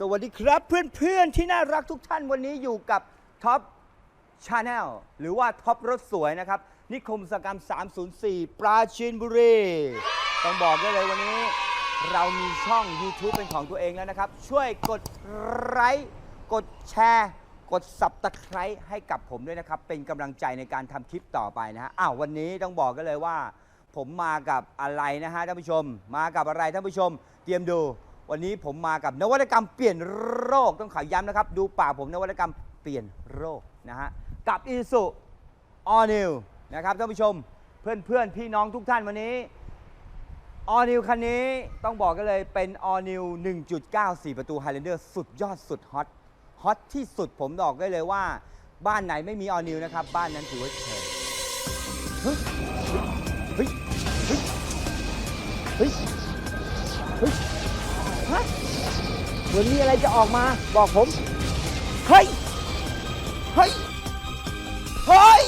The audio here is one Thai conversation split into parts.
สวัสดีครับเพื่อนๆที่น่ารักทุกท่านวันนี้อยู่กับท็อปชาแนลหรือว่าท็อปรถสวยนะครับ นิคมอุตสาหกรรม 304 ปราจีนบุรี ต้องบอกได้เลยวันนี้ เรามีช่อง YouTube เป็นของตัวเองแล้วนะครับ ช่วยกดไลค์กดแชร์ กดสับตะไคร้ให้กับผมด้วยนะครับ เป็นกำลังใจในการทำคลิปต่อไปนะฮะอ้าววันนี้ต้องบอกกันเลยว่า ผมมากับอะไรนะฮะท่านผู้ชม มากับอะไรท่านผู้ชม เตรียมดู วันนี้ผมมากับนวัตกรรมเปลี่ยนโรคต้องขอย้ำนะครับ ดูปากผมนวัตกรรมเปลี่ยนโรคนะฮะกับอีสุออนิวนะครับท่านผู้ชมเพื่อนๆพี่น้องทุกท่านวันนี้ออนิวคันนี้ต้องบอกกันเลยเป็นออนิว1.9 4 ประตู Highlander สุดยอดสุดฮอตฮอตที่สุดผมบอกได้เลยว่า บ้านไหนไม่มีออนิวนะครับ บ้านนั้นถือว่าเฉยเฮ้ยเฮ้ยเฮ้ยเฮ้ย ฮ้ยฮะเหมือนมีอะไรจะออกมาบอกผม เฮ้ย เฮ้ย เฮ้ย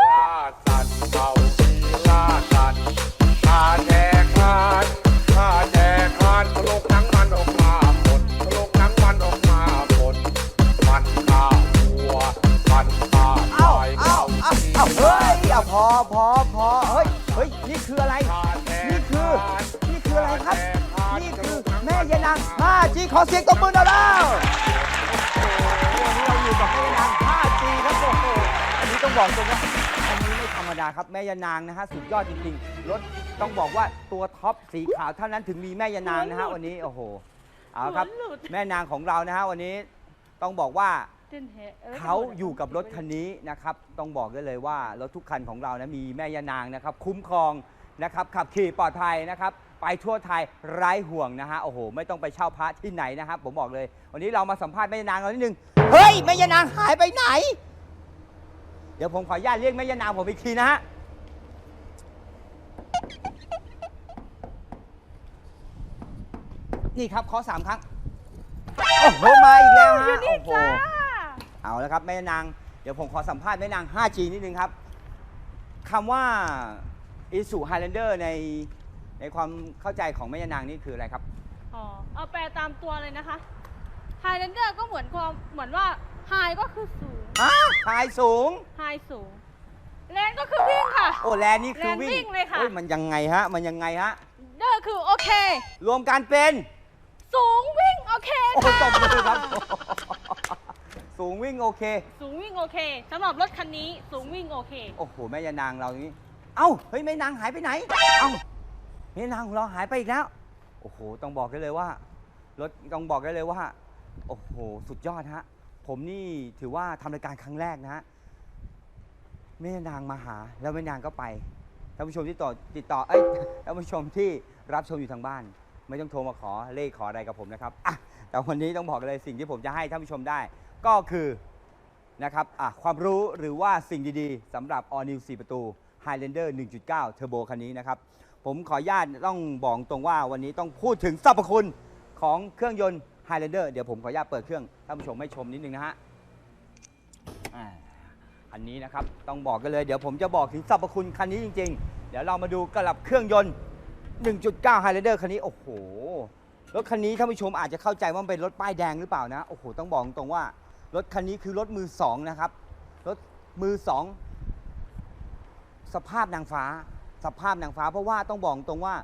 ล่าสัตว์เต่าทีล่าสัตว์ข้าแจกคานข้าแจกคานพลกหนังมันออกมาหมดพลกหนังมันออกมาหมดมันข้าวัวมันข้าเอ้าควายอ้าเอ้าเอ้าเฮ้ยเอาพอพอพอเฮ้ย เฮ้ย นี่คืออะไร นี่คือ นี่คืออะไรครับนนี่คือ แม่ยานาง 5G ขอเสียงตบมือหน่อยแล้วโอ้โหวันนี้เราอยู่กับแม่ยานาง 5G ครับโอ้โหอันนี้ต้องบอกตรงว่าอันนี้ไม่ธรรมดาครับแม่ยานางนะฮะสุดยอดจริงๆ รถต้องบอกว่าตัวท็อปสีขาวเท่านั้นถึงมีแม่ยานางนะฮะวันนี้โอ้โหเอาครับหัวหลุด แม่นางของเรานะฮะวันนี้ต้องบอกว่าเต้นแฮะเขาอยู่กับรถคันนี้นะครับ ต้องบอกได้เลยว่ารถทุกคันของเรานะมีแม่ยานางนะครับ คุ้มครองนะครับ ขับขี่ปลอดภัยนะครับ ไปทั่วไทยไร้ห่วงนะฮะโอ้โห ไม่ต้องไปเช่าพระที่ไหนนะครับผมบอกเลย วันนี้เรามาสัมภาษณ์แม่ยานางเรานิดนึงเฮ้ยแม่ยานางหายไปไหน เดี๋ยวผมขออนุญาตเรียกแม่ยานางผมอีกทีนะฮะนี่ครับขอสามครั้งโอ้โหมาอีกแล้วฮะอยู่นี่โอ้โหจ้าเอาแล้วครับแม่นางเดี๋ยวผมขอสัมภาษณ์แม่นาง 5G นิดนึงครับคำว่า i s u Highlander ใน ในความเข้าใจของแม่นางนี่คืออะไรครับ อ๋อเอาแปลตามตัวเลยนะคะ Highlander ก็เหมือนความเหมือนว่า High ก็คือสูง ฮะหายสูง High สูงแรงก็คือวิ่งค่ะ โอ้แลนนี่คือแลนวิ่วิ่งเลยค่ะอ้มันยังไงฮะ มันยังไงฮะเดอร์คือโอเค รวมกันเป็น สูงวิ่งโอเคโอ้ค่ะ ตบมือครับ สูงวิ่งโอเค สูงวิ่งโอเคสำหรับรถคันนี้สูงวิ่งโอเค โอ้โห แม่ยานางเรานี้เอ้า เฮ้ย แม่นางหายไปไหน เอ้า แม่นางของเราหายไปอีกแล้ว โอ้โห ต้องบอกได้เลยว่า รถต้องบอกได้เลยว่า โอ้โห สุดยอดฮะ ผมนี่ถือว่าทำรายการครั้งแรกนะฮะแม่นางมาหา แล้วแม่นางก็ไป ท่านผู้ชมที่ต่อติดต่อ เอ้ย ท่านผู้ชมที่รับชมอยู่ทางบ้าน ไม่ต้องโทรมาขอเลขขออะไรกับผมนะครับอะแต่วันนี้ต้องบอกเลยสิ่งที่ผมจะให้ท่านผู้ชมได้ ก็คือนะครับอะความรู้หรือว่าสิ่งดีๆสำหรับ All New 4 ประตู Highlander 1.9 Turbo คันนี้นะครับ ผมขออนุญาตต้องบอกตรงว่าวันนี้ต้องพูดถึงสรรพคุณของเครื่องยนต์ Highlander เดี๋ยวผมขออนุญาตเปิดเครื่องท่านผู้ชมให้ชมนิดนึงนะฮะอ่าอันนี้นะครับต้องบอกกันเลยเดี๋ยวผมจะบอกถึงสรรพคุณคันนี้จริง ๆ เดี๋ยวเรามาดูกลับเครื่องยนต์ 1.9 Highlander คันนี้โอ้โหรถคันนี้ท่านผู้ชมอาจจะเข้าใจว่ามันเป็นรถป้ายแดงหรือเปล่านะโอ้โหต้องบอกตรงว่ารถคันนี้คือรถมือสองนะครับรถมือสองสภาพนางฟ้า สภาพนางฟ้า เพราะว่าต้องบอกตรงว่า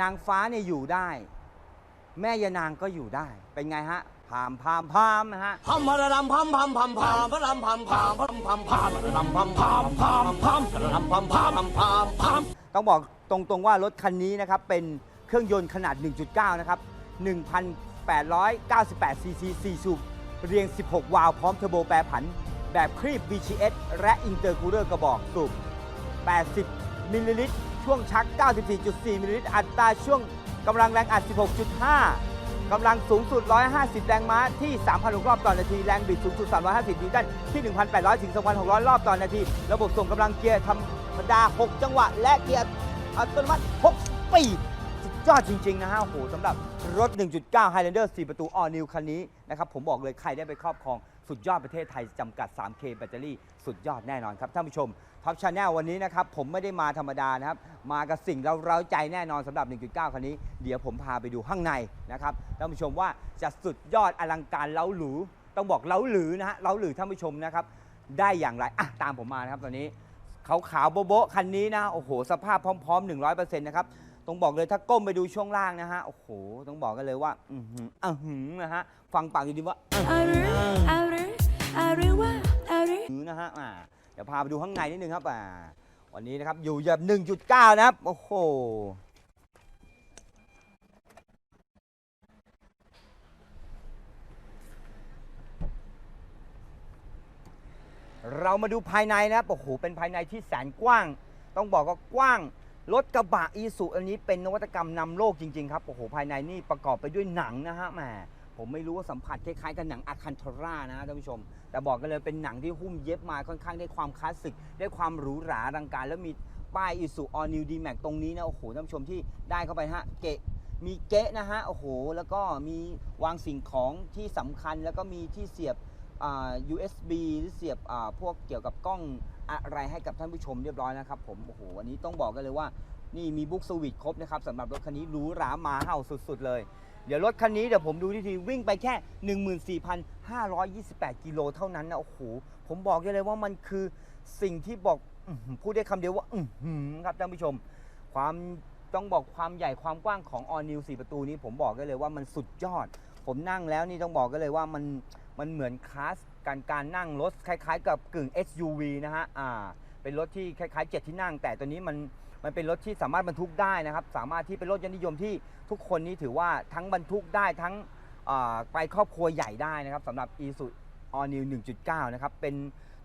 นางฟ้าเนี่ยอยู่ได้ แม่ยานางก็อยู่ได้ เป็นไงฮะพามพามพามนะฮะพัมพะระดำพัมพัมพัมพามพะรำพัมพามพัมพัมพามพระดำพัมพามพามพามพระดำพัมพามพามพามต้องบอกตรงๆว่ารถคันนี้นะครับเป็นเครื่องยนต์ขนาด 1.9 นะครับ 1,898 ซีซี4สูบเรียง 16 วาล์วพร้อมเทอร์โบแปรผัน แบบครีบ BCS และอินเตอร์คูลเลอร์กระบอกสูบ80 มิลลิลิตร ช่วงชัก 94.4 มิลลิลิตร อัตราช่วงกำลังแรงอัด 16.5 กำลังสูงสุด 150 แรงม้าที่ 3,000 รอบต่อนาที แรงบิดสูงสุด 350นิวตันที่ 1,800 ถึง 2,600 รอบต่อนาที ระบบส่งกำลังเกียร์ธรรมดา 6 จังหวะ และเกียร์อัตโนมัติ 6 สปีดสุด ยอดจริง ๆ นะฮะโอ้โหสำหรับรถ 1.9 Highlander 4 ประตู All New คันนี้นะครับผมบอกเลยใครได้ไปครอบครองสุดยอดประเทศไทยจำกัด 3K แบตเตอรี่สุดยอดแน่นอนครับท่านผู้ชมท็อปชาแนลวันนี้นะครับผมไม่ได้มาธรรมดานะครับ มากับสิ่งเราเราใจแน่นอนสำหรับ 1.9 คันนี้ เดี๋ยวผมพาไปดูข้างในนะครับท่านผู้ชมว่าจะสุดยอดอลังการเล้าหรูต้องบอกเล้าหรือนะฮะเล้าหรือท่านผู้ชมนะครับได้อย่างไรอะตามผมมานะครับตอนนี้ขาวขาวๆโบ๊ะโบ๊ะคันนี้นะโอ้โหสภาพพร้อม ๆ 100%นะครับ ต้องบอกเลยถ้าก้มไปดูช่วงล่างนะฮะ โอ้โห ต้องบอกกันเลยว่า อือหืออือหือนะฮะ ฟังปากดีๆว่าอารึอารึอารึว่าอารึอือนะฮะอ่าเดี๋ยวพาไปดูข้างในนิดนึงครับอ่าวันนี้นะครับ อยู่แบบ1.9 นะครับ โอ้โห เรามาดูภายในนะครับ โอ้โห เป็นภายในที่แสนกว้าง ต้องบอกว่ากว้าง รถกระบะอีสุอันนี้เป็นนวัตกรรมนำโลกจริง ๆ ครับ โอ้โห ภายในนี่ประกอบไปด้วยหนังนะฮะแหมผมไม่รู้ว่าสัมผัสคล้ายๆกับหนังอาคันทรานะท่านผู้ชม แต่บอกกันเลยเป็นหนังที่หุ้มเย็บมาค่อนข้างได้ความคลาสสิก ได้ความหรูหราอลังการ แล้วมีป้ายอีสุออนิวดีแม็กตรงนี้นะ โอ้โห ท่านผู้ชมที่ได้เข้าไปฮะ เกะมีเกะนะฮะ โอ้โห แล้วก็มีวางสิ่งของที่สำคัญ แล้วก็มีที่เสียบอ่า USB หรือเสียบอ่าพวกเกี่ยวกับกล้อง อะไรให้กับท่านผู้ชมเรียบร้อยนะครับผมโอ้โหวันนี้ต้องบอกกันเลยว่า นี่มีบุ๊กสวิตครบนะครับสำหรับรถคันนี้หรูหราหมาเห่าสุดๆ เลย เดี๋ยวรถคันนี้เดี๋ยวผมดูทีทีวิ่งไปแค่ 14,528 กิโลเท่านั้นนะโอ้โหผมบอกได้เลยว่ามันคือสิ่งที่บอกพูดได้คำเดียวว่าอือหือครับท่านผู้ชม ความต้องบอกความใหญ่ความกว้างของ All New 4ประตูนี้ผมบอกได้เลยว่ามันสุดยอด ผมนั่งแล้วนี่ต้องบอกกันเลยว่ามันมันเหมือนคลาส การการนั่งรถคล้าย ๆ กับกึ่ง SUV นะฮะอ่าเป็นรถที่คล้ายๆเจ็ดที่นั่ง แต่ตัวนี้มันมันเป็นรถที่สามารถบรรทุกได้นะครับ สามารถที่เป็นรถยนต์นิยมที่ทุกคนนี้ถือว่าทั้งบรรทุกได้ทั้งไปครอบครัวใหญ่ได้นะครับสำหรับ i s u All New 1.9 นะครับเป็น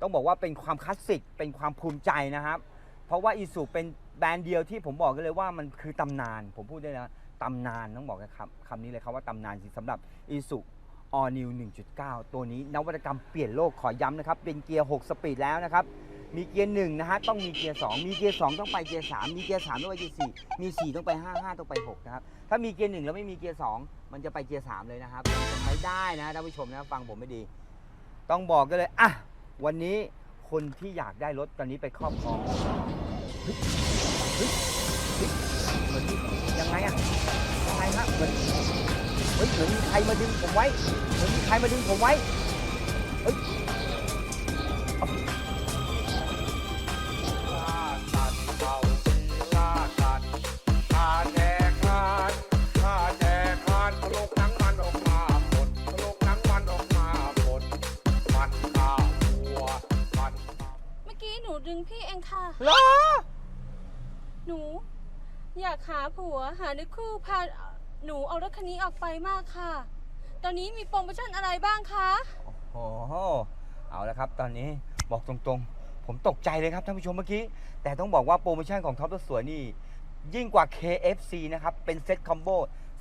ต้องบอกว่าเป็นความคลาสสิกเป็นความภูมิใจนะครับ เพราะว่า i s u เป็นแบรนด์เดียวที่ผมบอกกันเลยว่ามันคือตำนาน ผมพูดได้นะตำนานต้องบอกนะครับคำนี้เลยครับว่าตำนานจริงสำหรับ i s u All New 1.9 ตัวนี้นวัตกรรมเปลี่ยนโลกขอย้ำนะครับ เป็นเกียร์ 6 สปีดแล้วนะครับ มีเกียร์1นะฮะต้องมีเกียร์ 2 มีเกียร์ 2 ต้องไปเกียร์ 3 มีเกียร์ 3 ต้องไปเกียร์ 4 มี 4 ต้องไป 5 5 ต้องไป 6 นะครับ ถ้ามีเกียร์ 1 แล้วไม่มีเกียร์ 2 มันจะไปเกียร์ 3 เลยนะครับมันไม่ได้นะท่านผู้ชมนะฟังผมไม่ดี ต้องบอกกันเลยอะวันนี้คนที่อยากได้รถตอนนี้ไปครอบครองยังไงอะยังไงฮะ เฮ้ยเหมือนมีใครมาดึงผมไว้เหมือนมีใครมาดึงผมไว้เฮ้ยล่าสัตว์เผาทีล่าสัตว์ข้าแจกทานข้าแจกทานพะโลกหนังมันออกมาหมดพะโลกหนังมันออกมาหมดมันข้าวหัวมันเมื่อกี้หนูดึงพี่เองค่ะเหรอ หนู อยากหาผัวหาเนื้อคู่พา หนูเอารถคันนี้ออกไปมากค่ะ ตอนนี้มีโปรโมชั่นอะไรบ้างคะ โอ้โห เอาละครับ ตอนนี้บอกตรงๆ ผมตกใจเลยครับท่านผู้ชมเมื่อกี้ แต่ต้องบอกว่าโปรโมชั่นของท็อปรถสวยนี่ ยิ่งกว่า KFC นะครับ เป็นเซ็ตคอมโบ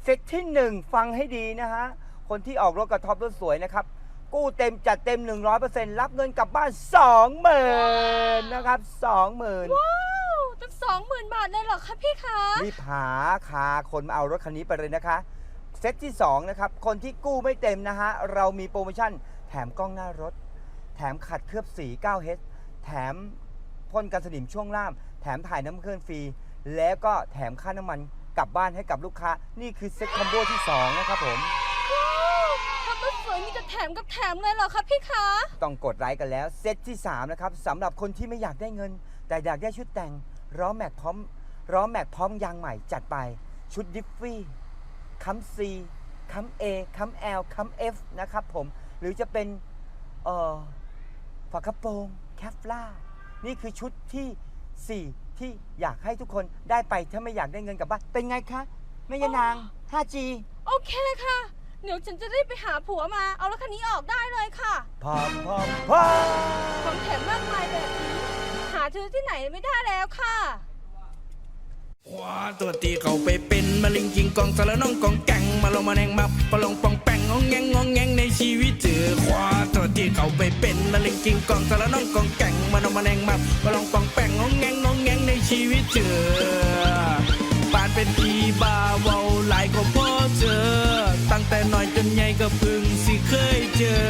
เซ็ตที่ 1 ฟังให้ดีนะฮะ คนที่ออกรถกับท็อปรถสวยนะครับ กู้เต็มจัดเต็ม 100%รับเงินกลับบ้าน 20,000นะครับ 20,000 ว้าวตั้งสองหมื่นบาทเลยเหรอคะพี่คะ รีบหาคาคนมาเอารถคันนี้ไปเลยนะคะ เซตที่ 2 นะครับ คนที่กู้ไม่เต็มนะฮะ เรามีโปรโมชั่น แถมกล้องหน้ารถ แถมขัดเคลือบสี 9H แถมพ่นกันสนิมช่วงล่างแถมถ่ายน้ำเคลื่อนฟรี แล้วก็แถมค่าน้ำมันกลับบ้านให้กับลูกค้า นี่คือเซ็ตคอมโบที่ 2 นะครับผม ว้าวทำรถสวยมีแต่แถมกับแถมเลยเหรอคะพี่คะ ต้องกดไลค์กันแล้ว เซตที่ 3 นะครับสำหรับคนที่ไม่อยากได้เงิน แต่อยากได้ชุดแต่ง ล้อแม็กพร้อมล้อแม็กพร้อมยางใหม่จัดไป ชุดดิฟฟี่คัมซีคัมเอคัมแอลคัมเอฟนะครับผม หรือจะเป็นเอ่อฝากระโปรงแคฟล่านี่คือชุดที่ 4 ที่อยากให้ทุกคนได้ไปถ้าไม่อยากได้เงินกลับบ้านเป็นไงคะแม่ยานาง 5G โอเคค่ะ เดี๋ยวฉันจะรีบไปหาผัวมา เอารถคันนี้ออกได้เลยค่ะ พร้อมพร้อมพร้อม ของแถมมากมายแบบนี้หา ซื้อที่ไหนไม่ได้แล้วค่ะขวาตัวตีเขาไปเป็นมาลิงกิงกองสารน้องกองแกงมาลงมาแนงมาปลงปองแปงงองแงงงองแงงในชีวิตเจอควาตัวตีเขาไปเป็นมาลิงกิงกองสารน้องกองแกงมาลงมาแนงมาปลงปองแปงงองแงงงองแงงในชีวิตเจอปานเป็นผีบาเวาหลายก็พ่อเจอ ตั้งแต่หน่อยจนใหญ่ก็พึ่งสิเคยเจอ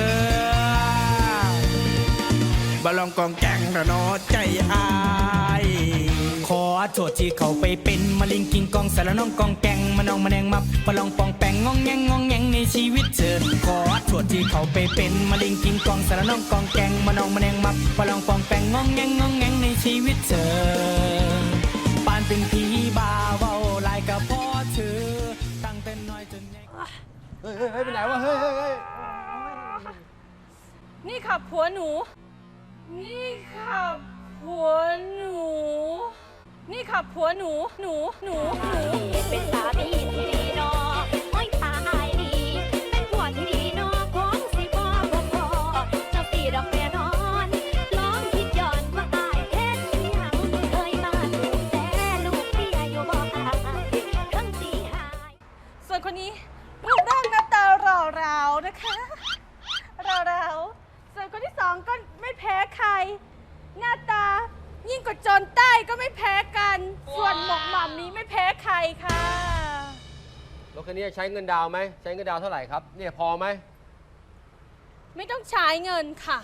บาลองกองแกงระนอ อาย ขอโทษที่เขาไปเป็นมาลิงกิงกองสารน้องกองแกงมาน้องมาแนงมับปลองปองแปงงองแงงงองแงงในชีวิตเธอ ขอโทษที่เขาไปเป็นมาลิงกิงกองสารน้องกองแกงมาน้องมาแนงมับปลองปองแปงงองแงงงองแงงในชีวิตเธอ ปานเป็นผีบาเว้าลายกับพ่อเธอ ตั้งแต่น้อยจนใหญ่ เฮ้ยเฮ้ยเฮ้ยไปไหนวะ เฮ้ยเฮ้ยเฮ้ยนี่ค่ะผัวหนู นี่ค่ะ ผัวหนู นี่ค่ะผัวหนู หนู หนู หนู เป็นสามีที่ดีเนอโไม่แพ้ใครค่ะ รถคันนี้ใช้เงินดาวน์ไหมใช้เงินดาวน์เท่าไหร่ครับเนี่ยพอไหมไม่ต้องใช้เงินค่ะ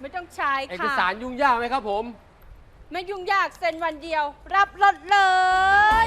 ไม่ต้องใช้เอกค่ะ สารยุ่งยากไหมครับผม ไม่ยุ่งยากเซ็นวันเดียว รับรถเลย